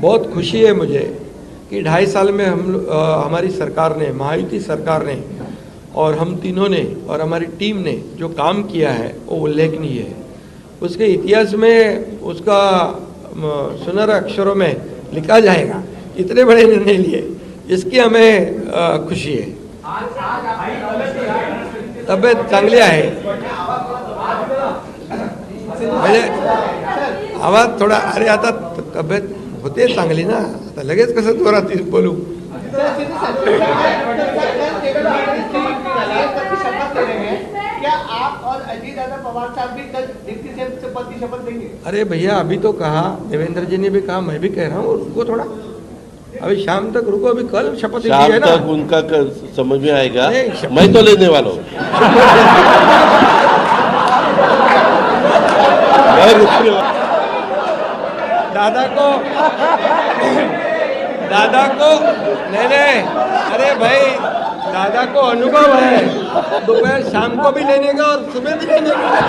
बहुत खुशी है मुझे कि ढाई साल में हम अ, हमारी सरकार ने महायुति सरकार ने और हम तीनों ने और हमारी टीम ने जो काम किया है वो उल्लेखनीय है। उसके इतिहास में उसका अम, सुनहरे अक्षरों में लिखा जाएगा इतने बड़े निर्णय लिए इसकी हमें अ, खुशी है। तब्येत चांगली आहे म्हणजे आवाज़ थोडा अरे आता तब्येत होते चांगली ना? आता लगेच कसं जोरात बोलू? अरे भैया अभी तो कहा देवेंद्र जी ने भी कहा मैं भी कह रहा हूँ रुको थोड़ा। अभी शाम तक रुको अभी कल शपथ ली शाम तक उनका कर, समझ में आएगा। मैं तो लेने वाला हूँ मैं रुकने वाला- दादा को दादा को, नहीं नहीं, अरे भाई, दादा को अनुभव है। दोपहर शाम को भी लेने का और सुबह भी लेने का।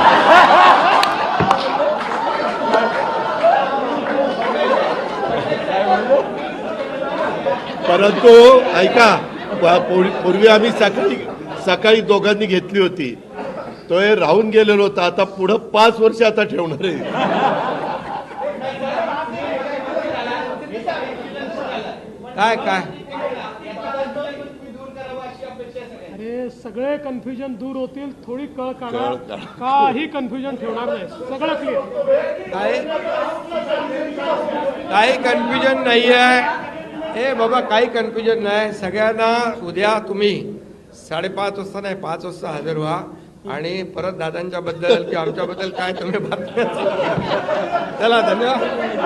परंतु, ऐका, पूर्वी आम्ही सकाळी सकाळी दोघांनी घेतली होती. तो हे राहून गेलेलो होता. आता पुढं पाच वर्ष आता ठेवणार आहे. काय काय? अरे सगळे कन्फ्युजन दूर होतील. थोडी कळ काढा. काही कन्फ्युजन ठेवणार नाही. सगळं क्लिअर काही? काही कन्फ्युजन नाही आहे ए बाबा काही कन्फ्युजन नाही. सगळ्यांना उद्या तुम्ही साडेपाच वाजता नाही पाच वाजता हजर व्हा. आणि परत दादांच्या बद्दल किंवा आमच्याबद्दल काय तुम्ही बातम्या चला धन्यवाद.